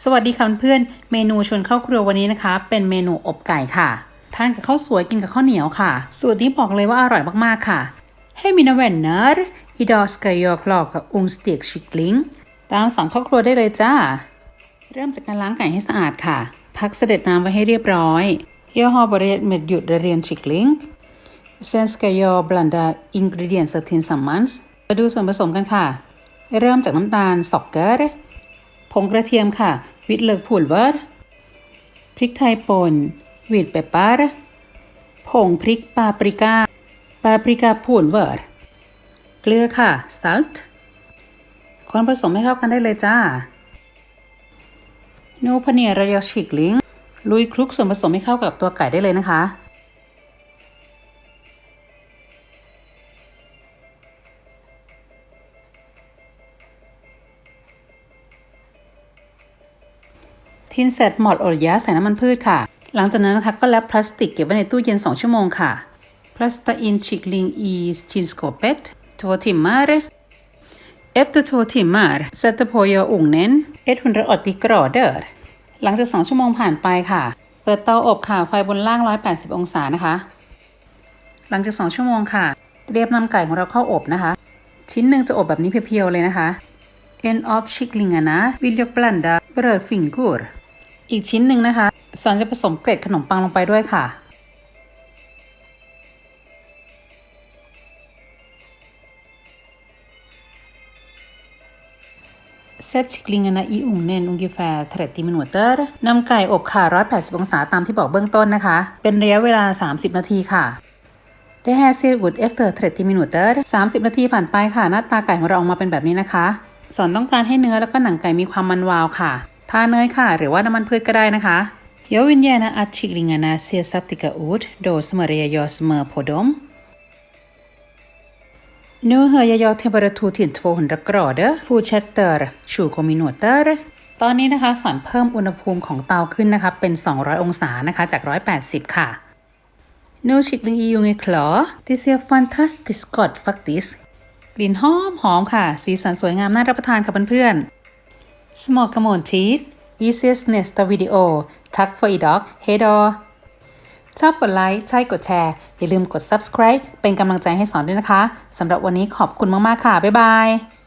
สวัสดีค่ะเพื่อนเมนูชวนเข้าครัววันนี้นะคะ เป็นเมนูอบไก่ค่ะ ทานกับข้าวสวยกินกับข้าวเหนียวค่ะ สูตรนี้บอกเลยว่าอร่อยมากๆค่ะ Hej mina vänner! Idag ska jag laga onstekkyckling ตามสั่งครอบครัวได้เลยจ้า เริ่มจากการล้างไก่ให้สะอาดค่ะ พักเสด็จน้ำไว้ให้เรียบร้อย Jag har börjat med gjorda kyckling Sen ska jag blanda ingredienser tillsammans มาดูส่วนผสมกันค่ะ เริ่มจากน้ำตาลสอกเกอร์ ผงกระเทียมค่ะ วิตเลอร์พูลเวอร์พริกไทยป่นวีดเปปปอร์ผงพริกปาปริกาปาปริกาพูลเวอร์เกลือค่ะ salt คนผสมให้เข้ากันได้เลยจ้านูพเนียระยอชิกลิงลุยคลุกส่วนผสมให้เข้ากับตัวไก่ได้เลยนะคะ ทินเสร็จหมดอดยาใส่น้ำมันพืชค่ะ หลังจากนั้นนะคะก็แรปพลาสติกเก็บไว้ในตู้เย็น 2 ชั่วโมงค่ะ Plasta in kyckling i kylskåpet två timmar. Efter två timmar sätter på jag ugnen 180 grader หลังจาก 2 ชั่วโมงผ่านไปค่ะ เปิดเตาอบค่ะ ไฟบนล่าง 180 องศานะคะ หลังจาก 2 ชั่วโมงค่ะ เตรียมนำไก่ของเราเข้าอบนะคะ ชิ้นหนึ่งจะอบแบบนี้เพียวๆเลยนะคะ En av kycklingarna vill jag blanda brödfingor อีกชิ้นหนึ่งนะคะสอนจะผสมเกล็ดขนมปังลงไปด้วยค่ะ Sätt kycklingarna i ugnen ungefär 30 minuter นำไก่อบค่ะ 180 องศาตามที่บอกเบื้องต้นนะคะ เป็นระยะเวลา 30 นาทีค่ะ Det här ser ut efter 30 minuter 30 นาทีผ่านไปค่ะ หน้าตาไก่ของเราออกมาเป็นแบบนี้นะคะ สอนต้องการให้เนื้อแล้วก็หนังไก่มีความมันวาวค่ะ ทาเนยค่ะ หรือว่าน้ำมันพืชก็ได้นะคะ เยวินแยนะอัชิกลิงานาเซียซับติกาอูดโดสมเรียยอสเมอร์พดมนูเหยยอเทมเปอร์ทูถิ่นทวง200 grader ฟูเชตเตอร์ชูโคมิโนเตอร์ตอนนี้นะคะสอนเพิ่มอุณหภูมิของเตาขึ้นนะคะเป็น 200 องศานะคะจาก 180 ค่ะนูชิกลิงอียูไงคลอดิเซียฟันทัสติสกอตฟักติสกลิ่นหอมหอมค่ะ สีสันสวยงามน่ารับประทานค่ะเพื่อนๆ Smaka måltid. Vi ses nästa video. Tack för idag. hey då! ชอบกดไลค์ ใช่กดแชร์ อย่าลืมกด subscribe เป็นกำลังใจให้สอนด้วยนะคะ สำหรับวันนี้ขอบคุณมาก ๆ ค่ะ บ๊ายบาย